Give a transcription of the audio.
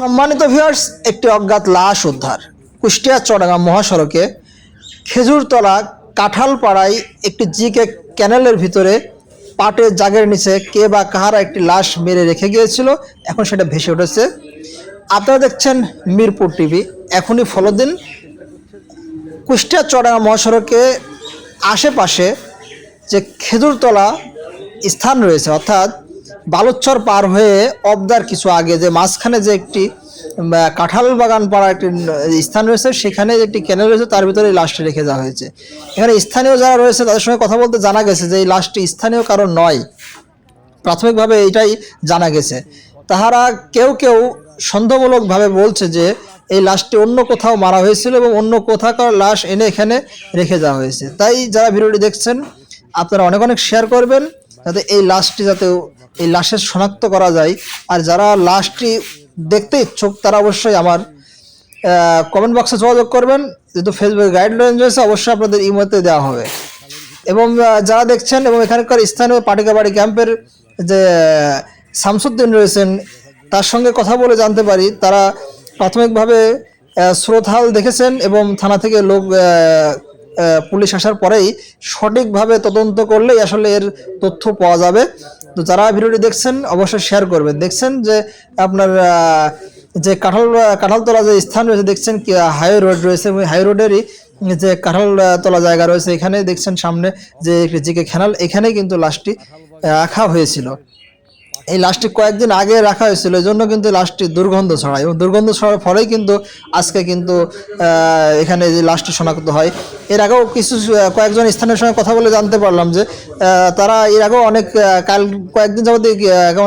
সম্মানিত ভিউয়ার্স একটি অজ্ঞাত লাশ উদ্ধার। কুষ্টিয়া চড়াগাম মহাসড়কে খেজুরতলা, কাঁঠালপাড়ায় একটি জিকে ক্যানেলের ভিতরে পাটের জাগের নিচে কে বা কাহারা একটি লাশ মেরে রেখে গিয়েছিল, এখন সেটা ভেসে উঠেছে। আপনারা দেখছেন মিরপুর টিভি। এখনই ফলো দিন। কুষ্টিয়া চড়াগাম মহাসড়কে আশেপাশে যে খেজুরতলা স্থান রয়েছে, অর্থাৎ বালুচ্চর পার হয়ে অবদার কিছু আগে যে মাঝখানে যে একটি কাঁঠাল বাগান পাড়া একটি স্থান রয়েছে, সেখানে একটি ক্যানেল রয়েছে, তার ভিতরে এই লাশটি রেখে যাওয়া হয়েছে। এখানে স্থানীয় যারা রয়েছে, তাদের সঙ্গে কথা বলতে জানা গেছে যে এই লাশটি স্থানীয় কারণ নয়। প্রাথমিকভাবে এটাই জানা গেছে। তাহারা কেউ কেউ সন্দেহমূলকভাবে বলছে যে এই লাশটি অন্য কোথাও মারা হয়েছিল এবং অন্য কোথাকার লাশ এনে এখানে রেখে যাওয়া হয়েছে। তাই যারা ভিডিওটি দেখছেন, আপনারা অনেক অনেক শেয়ার করবেন। যাতে এই লাশটি যাতে এই লাশের শনাক্ত করা যায়। আর যারা লাশটি দেখতে ইচ্ছুক, তারা অবশ্যই আমার কমেন্ট বক্সে যোগাযোগ করবেন। যেহেতু ফেসবুকে গাইডলাইন রয়েছে, অবশ্যই আপনাদের ইমোতে দেওয়া হবে। এবং যারা দেখছেন এবং এখানকার স্থানীয় পাটিকাবাড়ি ক্যাম্পের যে, শামসুদ্দিন রয়েছেন, তার সঙ্গে কথা বলে জানতে পারি। তারা প্রাথমিকভাবে স্রোতহাল দেখেছেন এবং থানা থেকে লোক পুলিশ আসার পরেই সঠিকভাবে তদন্ত করলেই আসলে এর তথ্য পাওয়া যাবে। তো যারা ভিডিওটি দেখছেন, অবশ্যই শেয়ার করবেন। দেখছেন যে আপনার যে কাঁঠাল, কাঁঠালতলা যে স্থান রয়েছে, দেখছেন কি হাইওয়ে রোড রয়েছে। ওই হাই রোডেরই যে কাঁঠালতলা জায়গা রয়েছে, এখানে দেখছেন সামনে যে জিকে খেনাল এখানে কিন্তু লাশটি রাখা হয়েছিল। এই লাশটি কয়েকদিন আগে রাখা হয়েছিল এই জন্য কিন্তু লাশটি দুর্গন্ধ ছড়ায় এবং দুর্গন্ধ ছড়ার ফলেই কিন্তু আজকে কিন্তু এখানে যে লাস্টটি শনাক্ত হয়। এর আগেও কিছু কয়েকজন স্থানের সঙ্গে কথা বলে জানতে পারলাম যে তারা এর আগেও অনেক কাল কয়েকদিন যাবত